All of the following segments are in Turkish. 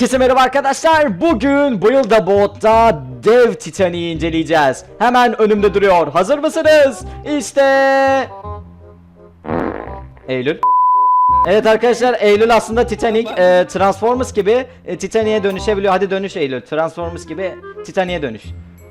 Herkese merhaba arkadaşlar. Bugün bu yılda botta dev Titanic'i inceleyeceğiz. Hemen önümde duruyor. Hazır mısınız? İşte Eylül. Evet arkadaşlar Eylül aslında Titanic e, Transformers gibi e, Titanic'e dönüşebiliyor. Hadi dönüş Eylül. Transformers gibi Titanic'e dönüş.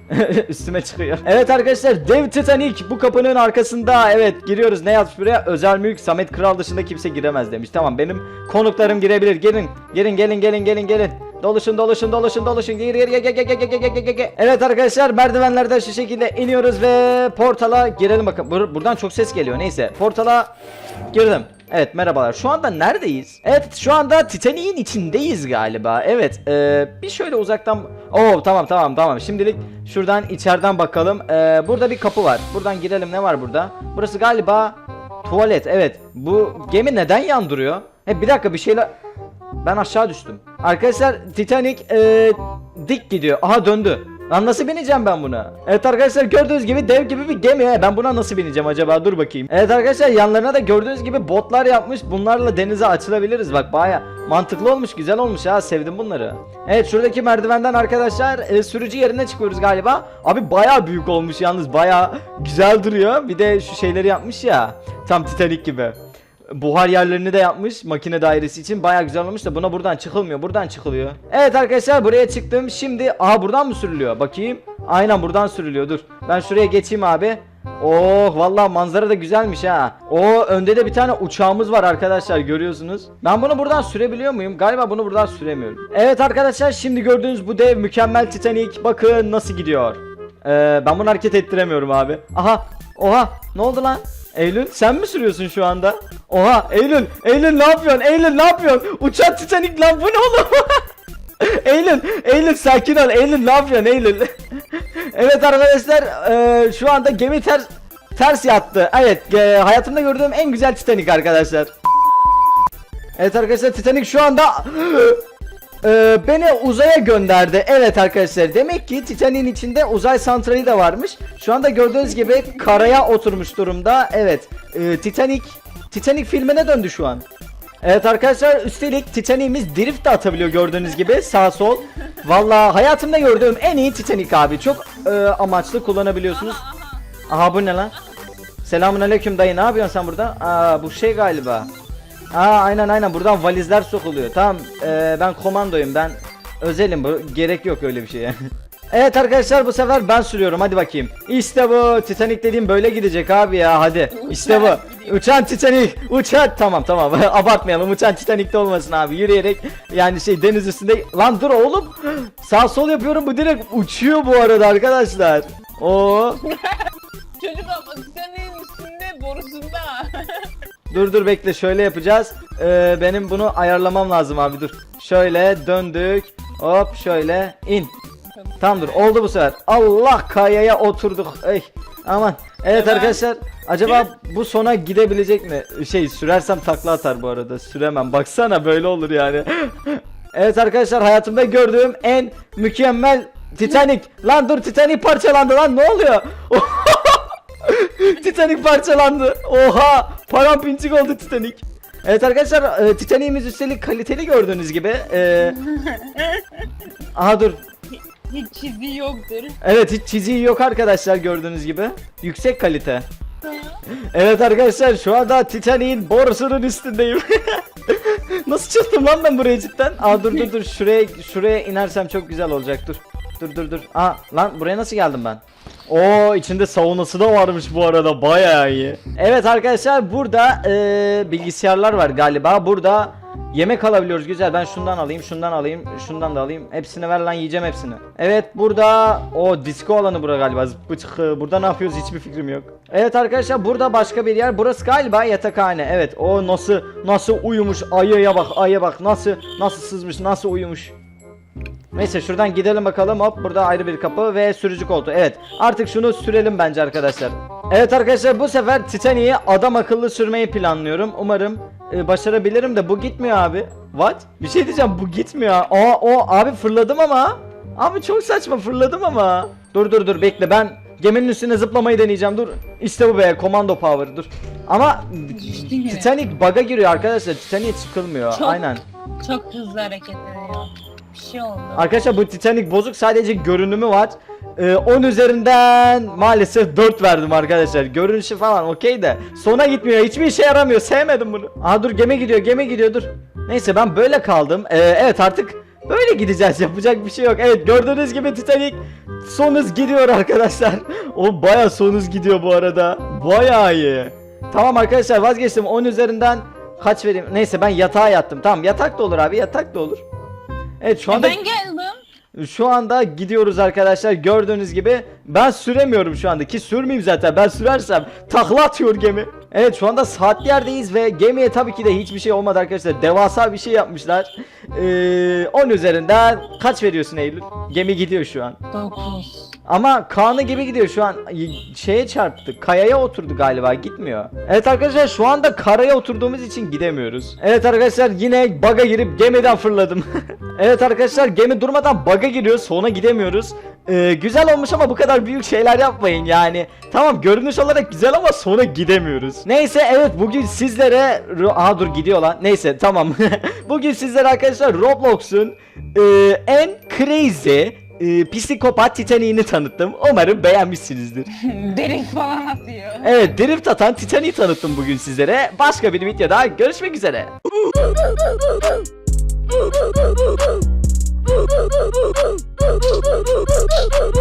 Üstüme çıkıyor. Evet arkadaşlar dev Titanic bu kapının arkasında. Evet giriyoruz. Ne yazmış buraya? Özel mülk Samet Kral dışında kimse giremez demiş. Tamam benim konuklarım girebilir. Gelin. Gelin gelin gelin gelin gelin. Doluşun doluşun doluşun doluşun. Gir gir gir gir gir gir gir gir gir. Evet arkadaşlar merdivenlerden şu şekilde iniyoruz ve portala girelim bakın. Bur- buradan çok ses geliyor. Neyse portala girdim. Evet merhabalar. Şu anda neredeyiz? Evet şu anda Titanic'in içindeyiz galiba. Evet ee, bir şöyle uzaktan... Oo tamam tamam tamam. Şimdilik şuradan içeriden bakalım. Ee, burada bir kapı var. Buradan girelim. Ne var burada? Burası galiba tuvalet. Evet. Bu gemi neden yandırıyor? He bir dakika bir şeyler... Ben aşağı düştüm. Arkadaşlar Titanic ee, dik gidiyor. Aha döndü. Lan nasıl bineceğim ben buna? Evet arkadaşlar gördüğünüz gibi dev gibi bir gemi. Ben buna nasıl bineceğim acaba? Dur bakayım. Evet arkadaşlar yanlarına da gördüğünüz gibi botlar yapmış. Bunlarla denize açılabiliriz. Bak baya mantıklı olmuş. Güzel olmuş ha. Sevdim bunları. Evet şuradaki merdivenden arkadaşlar e, sürücü yerine çıkıyoruz galiba. Abi baya büyük olmuş yalnız. Baya güzel duruyor. Bir de şu şeyleri yapmış ya. Tam Titanic gibi. Buhar yerlerini de yapmış makine dairesi için baya güzel olmuş da buna buradan çıkılmıyor buradan çıkılıyor. Evet arkadaşlar buraya çıktım şimdi aha buradan mı sürülüyor bakayım. Aynen buradan sürülüyor dur ben şuraya geçeyim abi. Oh vallahi manzara da güzelmiş ha. O önde de bir tane uçağımız var arkadaşlar görüyorsunuz. Ben bunu buradan sürebiliyor muyum? Galiba bunu buradan süremiyorum. Evet arkadaşlar şimdi gördüğünüz bu dev mükemmel Titanic bakın nasıl gidiyor. Ee, ben bunu hareket ettiremiyorum abi. Aha oha ne oldu lan? Eylül sen mi sürüyorsun şu anda? Oha Eylül Eylül ne yapıyorsun? Eylül ne yapıyorsun? Uçan Titanic lan bu ne oğlum? Eylül Eylül sakin ol Eylül ne yapıyorsun Eylül? evet arkadaşlar e, şu anda gemi ters ters yattı. Evet e, hayatımda gördüğüm en güzel Titanic arkadaşlar. Evet arkadaşlar Titanic şu anda e, beni uzaya gönderdi. Evet arkadaşlar demek ki Titanic'in içinde uzay santrali de varmış. Şu anda gördüğünüz gibi karaya oturmuş durumda. Evet e, Titanic Titanic filmine döndü şu an. Evet arkadaşlar üstelik Titanic'imiz drift de atabiliyor gördüğünüz gibi sağ sol. Valla hayatımda gördüğüm en iyi Titanic abi. Çok e, amaçlı kullanabiliyorsunuz. Aha bu ne lan? Selamun aleyküm dayı ne yapıyorsun sen burada? Aa bu şey galiba. Aa aynen aynen buradan valizler sokuluyor. Tamam ee, ben komandoyum ben özelim bu gerek yok öyle bir şeye. evet arkadaşlar bu sefer ben sürüyorum hadi bakayım. İşte bu Titanic dediğim böyle gidecek abi ya hadi. İşte bu. Uçan Titanic. Uçan tamam tamam abartmayalım uçan Titanic'te olmasın abi yürüyerek yani şey deniz üstünde. Lan dur oğlum. Sağ sol yapıyorum bu direkt uçuyor bu arada arkadaşlar. Oo. Çocuk Pakistan'ın üstünde borusunda. Dur dur bekle şöyle yapacağız. Ee, benim bunu ayarlamam lazım abi dur. Şöyle döndük. Hop şöyle in. Tamam dur oldu bu sefer. Allah kayaya oturduk. Ey aman. Evet Hemen. arkadaşlar acaba bu sona gidebilecek mi? Şey sürersem takla atar bu arada. Süremem. Baksana böyle olur yani. evet arkadaşlar hayatımda gördüğüm en mükemmel Titanic. Lan dur Titanic parçalandı lan ne oluyor? Titanic parçalandı. Oha! Parampinçik oldu Titanic. Evet arkadaşlar e, Titanic'imiz üstelik kaliteli gördüğünüz gibi. E, aha dur. Hiç çiziği yoktur. Evet hiç çiziği yok arkadaşlar gördüğünüz gibi. Yüksek kalite. Evet arkadaşlar şu anda Titanic'in borusunun üstündeyim. Nasıl çıktım lan ben buraya cidden? Aa dur dur dur şuraya şuraya inersem çok güzel olacak dur. Dur dur dur. Aa lan buraya nasıl geldim ben? Oo içinde saunası da varmış bu arada bayağı iyi. Evet arkadaşlar burada eee, bilgisayarlar var galiba. Burada yemek alabiliyoruz güzel. Ben şundan alayım, şundan alayım, şundan da alayım. Hepsini ver lan yiyeceğim hepsini. Evet burada o disco alanı bura galiba. Zıppıçkı. Burada ne yapıyoruz hiçbir fikrim yok. Evet arkadaşlar burada başka bir yer. Burası galiba yatakhane. Evet o nasıl nasıl uyumuş ayıya bak ayıya bak nasıl nasıl sızmış nasıl uyumuş. Neyse şuradan gidelim bakalım hop burada ayrı bir kapı ve sürücü koltuğu evet artık şunu sürelim bence arkadaşlar Evet arkadaşlar bu sefer Titanic'i adam akıllı sürmeyi planlıyorum umarım e, başarabilirim de bu gitmiyor abi What? Bir şey diyeceğim bu gitmiyor Aa o abi fırladım ama Abi çok saçma fırladım ama Dur dur dur bekle ben geminin üstüne zıplamayı deneyeceğim dur İşte bu be komando power dur Ama. Titanic bug'a giriyor arkadaşlar. Titanic'e çıkılmıyor. Çok- Aynen. Çok hızlı hareket ediyor. Bir şey oldu. Arkadaşlar bu Titanic bozuk sadece görünümü var. Ee, 10 üzerinden maalesef 4 verdim arkadaşlar. Görünüşü falan okey de sona gitmiyor. Hiçbir işe yaramıyor. Sevmedim bunu. Aa dur gemi gidiyor. Gemi gidiyor dur. Neyse ben böyle kaldım. Ee, evet artık böyle gideceğiz. Yapacak bir şey yok. Evet gördüğünüz gibi Titanic son hız gidiyor arkadaşlar. O baya son hız gidiyor bu arada. Baya iyi. Tamam arkadaşlar vazgeçtim. 10 üzerinden kaç vereyim? Neyse ben yatağa yattım. Tamam yatak da olur abi. Yatak da olur. Evet şu E anda ben geldim. şu anda gidiyoruz arkadaşlar gördüğünüz gibi ben süremiyorum şu anda ki sürmeyeyim zaten ben sürersem takla atıyor gemi. Evet şu anda saatli yerdeyiz ve gemiye tabii ki de hiçbir şey olmadı arkadaşlar devasa bir şey yapmışlar. Ee, 10 üzerinden kaç veriyorsun Eylül? Gemi gidiyor şu an. 9. Ama kanı gibi gidiyor şu an şeye çarptı kayaya oturdu galiba gitmiyor. Evet arkadaşlar şu anda karaya oturduğumuz için gidemiyoruz. Evet arkadaşlar yine baga girip gemiden fırladım. evet arkadaşlar gemi durmadan baga giriyor sonra gidemiyoruz. Ee, güzel olmuş ama bu kadar büyük şeyler yapmayın yani. Tamam görünüş olarak güzel ama sonra gidemiyoruz. Neyse evet bugün sizlere... Aha dur gidiyor lan. Neyse tamam. bugün sizlere arkadaşlar Roblox'un e, en crazy e, psikopat Titanic'ini tanıttım. Umarım beğenmişsinizdir. Drift falan atıyor. Evet drift atan Titanic'i tanıttım bugün sizlere. Başka bir videoda görüşmek üzere.